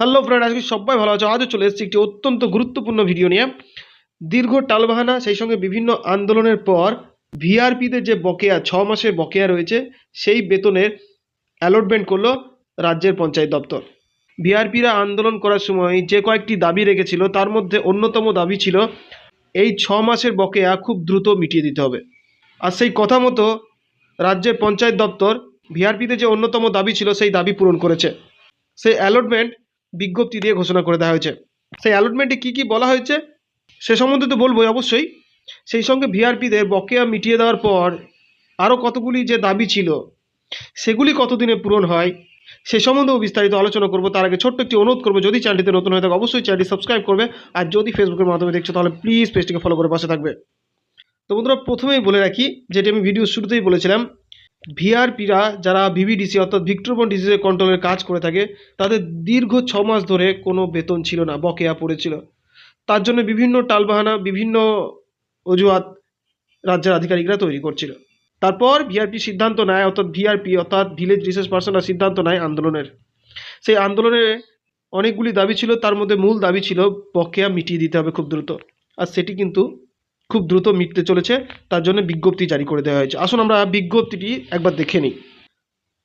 Hello friend আজকে সবাই ভালো আছো? আজও চলে এসেছি একটি অত্যন্ত গুরুত্বপূর্ণ ভিডিও নিয়ে। দীর্ঘ টালবাহানা, সেই সঙ্গে বিভিন্ন আন্দোলনের পর ভিআরপিতে যে বকেয়া, ছ মাসের বকেয়া রয়েছে, সেই বেতনের অ্যালটমেন্ট করল রাজ্যের পঞ্চায়েত দপ্তর। ভিআরপিরা আন্দোলন করার সময় যে কয়েকটি দাবি রেখেছিল, তার মধ্যে অন্যতম দাবি ছিল, এই ছ মাসের বকেয়া খুব দ্রুত মিটিয়ে দিতে হবে। আর সেই কথা মতো রাজ্যের পঞ্চায়েত দপ্তর ভিআরপিতে যে অন্যতম দাবি ছিল, সেই দাবি পূরণ করেছে। সেই অ্যালটমেন্ট বিজ্ঞপ্তি দিয়ে ঘোষণা করে দেওয়া হয়েছে। সেই অ্যালটমেন্টে কী কী বলা হয়েছে, সে সম্বন্ধে তো বলবোই অবশ্যই। সেই সঙ্গে ভিআরপিদের বকেয়া মিটিয়ে দেওয়ার পর আরও কতগুলি যে দাবি ছিল, সেগুলি কতদিনে পূরণ হয়, সে সম্বন্ধেও বিস্তারিত আলোচনা করব। তার আগে ছোট্ট একটি অনুরোধ করব, যদি চ্যানেলটিতে নতুন হয়ে থাকে, অবশ্যই চ্যানেলটি সাবস্ক্রাইব করবে। আর যদি ফেসবুকের মাধ্যমে দেখছ, তাহলে প্লিজ পেজটিকে ফলো করে পাশে থাকবে। তো বন্ধুরা, প্রথমেই বলে রাখি, যেটি আমি ভিডিও শুরুতেই বলেছিলাম ভিআরপিরা যারা ভিভিডিসি অর্থাৎ ভিক্টোরবন ডিজিজের কন্ট্রোলের কাজ করে থাকে, তাদের দীর্ঘ ছ মাস ধরে কোনো বেতন ছিল না, বকেয়া পড়েছিল। তার জন্য বিভিন্ন টালবাহানা, বিভিন্ন অজুহাত রাজ্যের আধিকারিকরা তৈরি করছিল। তারপর ভিআরপি সিদ্ধান্ত নেয়, অর্থাৎ ভিআরপি অর্থাৎ ভিলেজ রিসার্চ পার্সনরা সিদ্ধান্ত নেয় আন্দোলনের। সেই আন্দোলনে অনেকগুলি দাবি ছিল, তার মধ্যে মূল দাবি ছিল বকেয়া মিটিয়ে দিতে হবে খুব দ্রুত। আর সেটি কিন্তু খুব দ্রুত মিটতে চলেছে, তার জন্য বিজ্ঞপ্তি জারি করে দেওয়া হয়েছে। আসুন আমরা বিজ্ঞপ্তিটি একবার দেখে নিই।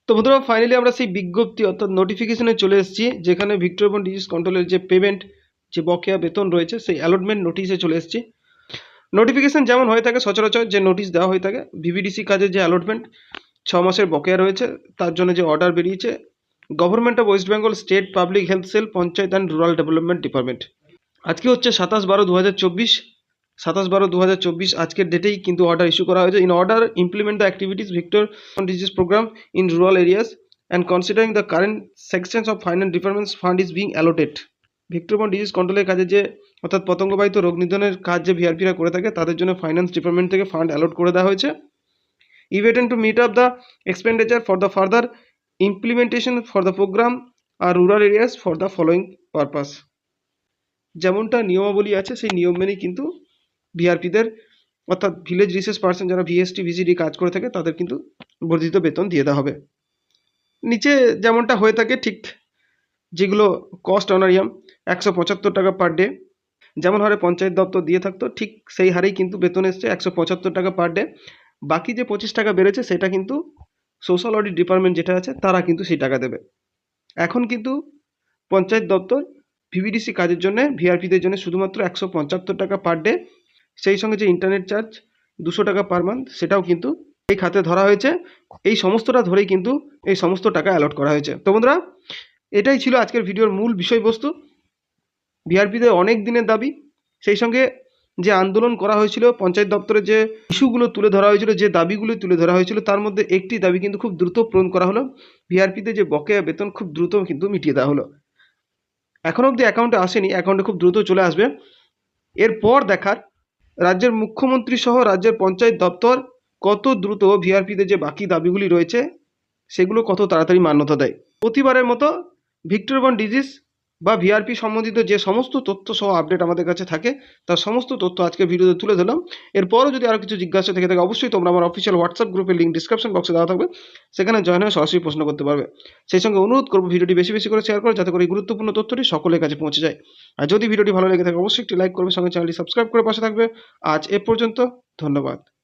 তো বন্ধুরা ফাইনালি আমরা সেই বিজ্ঞপ্তি অর্থাৎ নোটিফিকেশনে চলে এসেছি, যেখানে ভিক্টোরিয়ান ডিজিজ কন্ট্রোলের যে পেমেন্ট যে বকেয়া বেতন রয়েছে, সেই অ্যালটমেন্ট নোটিশে চলে এসেছি। নোটিফিকেশন যেমন হয়ে থাকে, সচরাচর যে নোটিশ দেওয়া হয়ে থাকে ভিভিডিসি কাজের যে অ্যালটমেন্ট ছ মাসের বকেয়া রয়েছে, তার জন্য যে অর্ডার বেরিয়েছে government of West Bengal state public health cell panchayat and rural development department আজকে হচ্ছে সাতাশ বারো দু সাতাশ বারো দু হাজার চব্বিশ আজকের ডেটেই কিন্তু অর্ডার ইস্যু করা হয়েছে। In order implement the activities vector disease program in rural areas and considering the current sections of finance departments fund is being allotted vector borne disease কন্ট্রোলের কাজে যে, অর্থাৎ পতঙ্গবাহিত রোগ নিধনের কাজ যে ভিআরপিরা করে থাকে, তাদের জন্য ফাইন্যান্স ডিপার্টমেন্ট থেকে ফান্ড অ্যালোট করে দেওয়া হয়েছে। ইভেটেন to meet up the expenditure for the further implementation for the programme R rural areas for the following purpose যেমনটা নিয়মাবলী আছে, সেই নিয়ম মেনেই কিন্তু ভিআরপিদের অর্থাৎ ভিলেজ রিসার্চ পার্সন যারা ভিএসটি ভিজিডি কাজ করে থাকে, তাদের কিন্তু বর্ধিত বেতন দিয়ে দেওয়া হবে। নিচে যেমনটা হয়ে থাকে, ঠিক যেগুলো কস্ট অনারিয়াম একশো পঁচাত্তর টাকা পার ডে যেমন হারে পঞ্চায়েত দপ্তর দিয়ে থাকতো, ঠিক সেই হারেই কিন্তু বেতন এসছে একশো পঁচাত্তর টাকা পার ডে বাকি যে পঁচিশ টাকা বেড়েছে, সেটা কিন্তু সোশ্যাল অডিট ডিপার্টমেন্ট যেটা আছে, তারা কিন্তু সেই টাকা দেবে। এখন কিন্তু পঞ্চায়েত দপ্তর ভিভিডিসি কাজের জন্য ভিআরপিদের জন্য শুধুমাত্র একশো পঁচাত্তর টাকা পার ডে সেই সঙ্গে যে ইন্টারনেট চার্জ দুশো টাকা পার মান্থ সেটাও কিন্তু এই খাতে ধরা হয়েছে। এই সমস্তটা ধরেই কিন্তু এই সমস্ত টাকা অ্যালট করা হয়েছে। তো বন্ধুরা, এটাই ছিল আজকের ভিডিওর মূল বিষয়বস্তু। ভিআরপিদের অনেক দিনের দাবি। সেই সঙ্গে যে আন্দোলন করা হয়েছিল, পঞ্চায়েত দপ্তরে যে ইস্যুগুলো তুলে ধরা হয়েছিল, যে দাবিগুলো তুলে ধরা হয়েছিল, তার মধ্যে একটি দাবি কিন্তু খুব দ্রুত পূরণ করা হলো। ভিআরপিতে যে বকেয়া বেতন খুব দ্রুত কিন্তু মিটিয়ে দেওয়া হলো। এখনও অবধি অ্যাকাউন্টে আসেনি অ্যাকাউন্টে খুব দ্রুত চলে আসবে। এরপর দেখার রাজ্যের মুখ্যমন্ত্রী সহ রাজ্যের পঞ্চায়েত দপ্তর কত দ্রুত ভিআরপিতে যে বাকি দাবিগুলি রয়েছে, সেগুলো কত তাড়াতাড়ি মান্যতা দেয়? প্রতিবারের মতো ভিক্টোরবন ডিজিজ বা ভিআরপি সম্বন্ধিত যে সমস্ত তথ্য সহ আপডেট আমাদের কাছে থাকে, তার সমস্ত তথ্য আজকে ভিডিওতে তুলে ধরলাম। এরপরও যদি আরও কিছু জিজ্ঞাসা থেকে থাকে, অবশ্যই তোমরা আমার অফিসিয়াল হোয়াটসঅ্যাপ গ্রুপের লিঙ্ক ডিসক্রিপশন বক্সে দেওয়া থাকবে। সেখানে জয়েন হয়ে সরাসরি প্রশ্ন করতে পারবে। সেই সঙ্গে অনুরোধ করব ভিডিওটি বেশি বেশি করে শেয়ার করো, যাতে করে গুরুত্বপূর্ণ তথ্যটি সকলের কাছে পৌঁছে যায়। আর যদি ভিডিওটি ভালো লেগে থাকে, অবশ্যই একটি লাইক করবে, সঙ্গে চ্যানেলটি সাবস্ক্রাইব করে পাশে থাকবে। আজ এ পর্যন্ত, ধন্যবাদ।